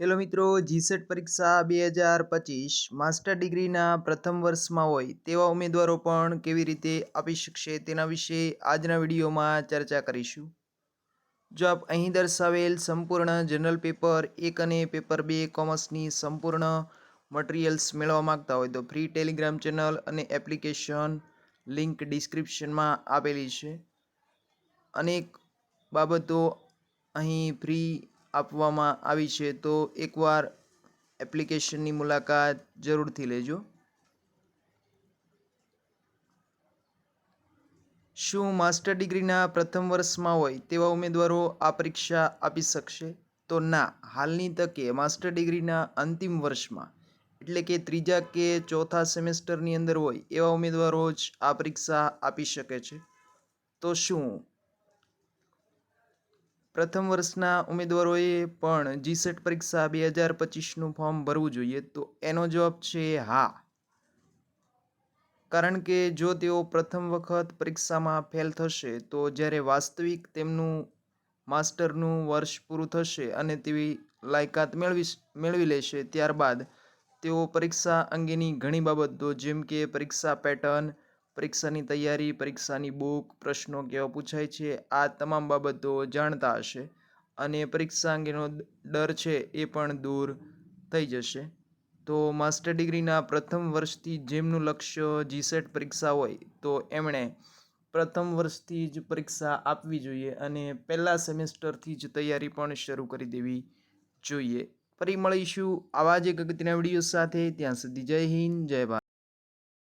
Hello મિત્રો GSET પરીક્ષા બે હજાર પચીસ માસ્ટર ડિગ્રીના પ્રથમ વર્ષમાં હોય તેવા ઉમેદવારો પણ કેવી રીતે આપી શકશે તેના વિશે આજના વિડીયોમાં ચર્ચા કરીશું. જો આપ અહીં દર્શાવેલ સંપૂર્ણ જનરલ પેપર એક અને પેપર બે કોમર્સની સંપૂર્ણ મટીરિયલ્સ મેળવવા માગતા હોય તો ફ્રી ટેલિગ્રામ ચેનલ અને એપ્લિકેશન લિંક ડિસ્ક્રિપ્શનમાં આપેલી છે. અનેક બાબતો અહીં ફ્રી આપવામાં આવી છે, તો એકવાર એપ્લિકેશનની મુલાકાત જરૂરથી લેજો. શું માસ્ટર ડિગ્રીના પ્રથમ વર્ષમાં હોય તેવા ઉમેદવારો આ પરીક્ષા આપી શકશે? તો ના, હાલની તકે માસ્ટર ડિગ્રીના અંતિમ વર્ષમાં, એટલે કે ત્રીજા કે ચોથા સેમેસ્ટરની અંદર હોય એવા ઉમેદવારો જ આ પરીક્ષા આપી શકે છે. તો શું પ્રથમ વર્ષના ઉમેદવારોએ પણ જીસેટ પરીક્ષા બે હજાર પચીસનું ફોર્મ ભરવું જોઈએ. તો એનો જવાબ છે હા. કારણ કે જો તેઓ પ્રથમ વખત પરીક્ષામાં ફેલ થશે, તો જ્યારે વાસ્તવિક તેમનું માસ્ટરનું વર્ષ પૂરું થશે અને તેવી લાયકાત મેળવી મેળવી લેશે, ત્યારબાદ તેઓ પરીક્ષા અંગેની ઘણી બાબતો, જેમ કે પરીક્ષા પેટર્ન પરીક્ષાની તૈયારી, પરીક્ષાની બુક પ્રશ્નો કેવા પૂછાય છે, આ તમામ બાબતો જાણતા હશે અને પરીક્ષા અંગેનો ડર છે એ પણ દૂર થઈ જશે. તો માસ્ટર ડિગ્રીના પ્રથમ વર્ષથી જેમનું લક્ષ્ય જીસેટ પરીક્ષા હોય, તો એમણે પ્રથમ વર્ષથી જ પરીક્ષા આપવી જોઈએ અને પહેલાં સેમેસ્ટરથી જ તૈયારી પણ શરૂ કરી દેવી જોઈએ. ફરી મળીશું આવા જ એક અગત્યના વીડિયો સાથે. ત્યાં સુધી જય હિન્દ, જય ભારત.